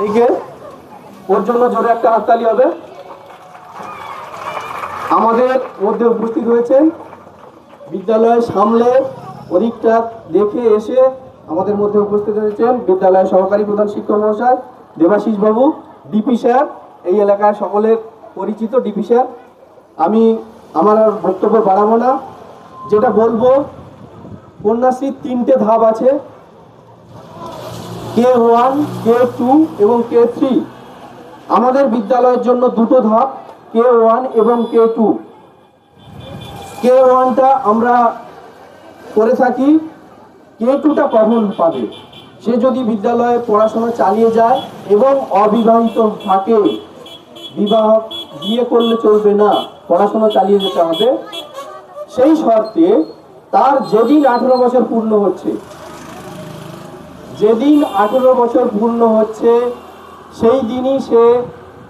লিগে ওর জন্য জোরে একটা হাততালি হবে। আমাদের মধ্যে উপস্থিত হয়েছেন বিদ্যালয় সামলে ওদিকটা দেখে এসে আমাদের মধ্যে উপস্থিত হয়েছেন বিদ্যালয়ের সহকারী প্রধান শিক্ষক মহাশয় দেবাশিস বাবু, ডিপি স্যার, এই এলাকার সকলের পরিচিত ডিপি স্যার। আমি আমার আর বক্তব্য বাড়াবো না। যেটা বলব, কন্যাশ্রীর তিনটে ধাপ আছে। কে ওয়ান, কে টু এবং কে থ্রি? আমাদের বিদ্যালয়ের জন্য দুটো ধাপ, কে ওয়ান এবং কে টু। কে ওয়ানটা আমরা করে থাকি, কে টুটা কখন পাবে? সে যদি বিদ্যালয়ে পড়াশোনা চালিয়ে যায় এবং অবিবাহিত থাকে, বিবাহ বিয়ে করলে চলবে না, পড়াশোনা চালিয়ে যেতে হবে, সেই শর্তে তার যেদিন আঠেরো বছর পূর্ণ হচ্ছে যেদিন আঠেরো বছর পূর্ণ হচ্ছে, সেই দিনই সে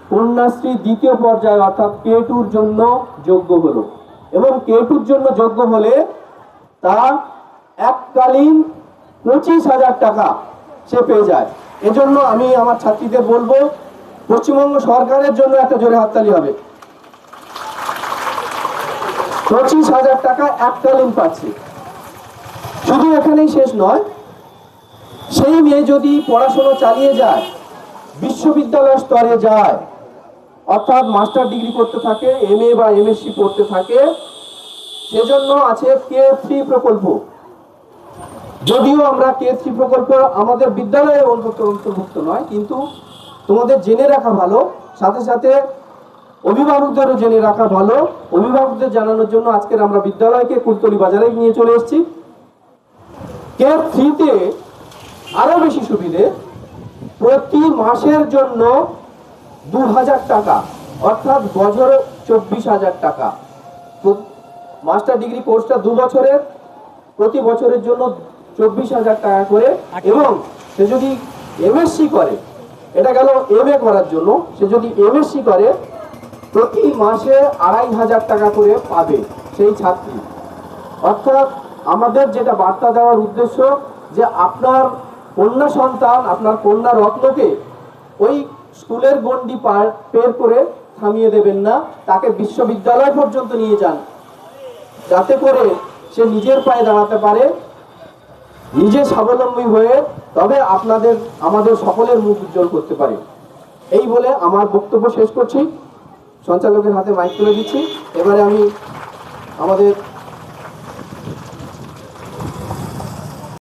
কন্যাশ্রী দ্বিতীয় পর্যায়ে, অর্থাৎ কে টুর জন্য যোগ্য হলো। এবং কে টুর জন্য যোগ্য হলে তার এককালীন পঁচিশ হাজার টাকা সে পেয়ে যায়। এজন্য আমি আমার ছাত্রীদের বলব, পশ্চিমবঙ্গ সরকারের জন্য একটা জোরে হাততালি হবে। পঁচিশ হাজার টাকা এককালীন পাচ্ছে। শুধু এখানেই শেষ নয় সেই মেয়ে যদি পড়াশোনা চালিয়ে যায়, বিশ্ববিদ্যালয় স্তরে যায়, অর্থাৎ মাস্টার ডিগ্রি করতে থাকে এম এ বা এমএসসি পড়তে থাকে, সেজন্য আছে কে থ্রি প্রকল্প। যদিও আমরা কে থ্রি প্রকল্প আমাদের বিদ্যালয়ে অন্তত অন্তর্ভুক্ত নয়, কিন্তু তোমাদের জেনে রাখা ভালো, সাথে সাথে অভিভাবকদেরও জেনে রাখা ভালো, অভিভাবকদের জানানোর জন্য আজকের আমরা বিদ্যালয়কে কুলতলি বাজারে নিয়ে চলে এসেছি। কে থ্রিতে আরও বেশি সুবিধে, প্রতি মাসের জন্য দু হাজার টাকা, অর্থাৎ বছরে চব্বিশ হাজার টাকা। মাস্টার ডিগ্রি কোর্সটা দু বছরের, প্রতি বছরের জন্য চব্বিশ হাজার টাকা করে এবং সে যদি এমএসসি করে, এটা গেল এম করার জন্য, সে যদি এমএসসি করে, প্রতি মাসে আড়াই হাজার টাকা করে পাবে সেই ছাত্রী। অর্থাৎ আমাদের যেটা বার্তা দেওয়ার উদ্দেশ্য যে আপনার কন্যা সন্তান, আপনার কন্যা রত্নকে ওই স্কুলের গণ্ডি পার পের করে থামিয়ে দেবেন না, তাকে বিশ্ববিদ্যালয় পর্যন্ত নিয়ে যান। যাতে করে সে নিজের পায়ে দাঁড়াতে পারে, নিজে স্বাবলম্বী হয়ে তবে আপনাদের, আমাদের সকলের মুখ উজ্জ্বল করতে পারে। এই বলে আমার বক্তব্য শেষ করছি। সঞ্চালকের হাতে মাইক তুলে দিচ্ছি। এবারে আমি আমাদের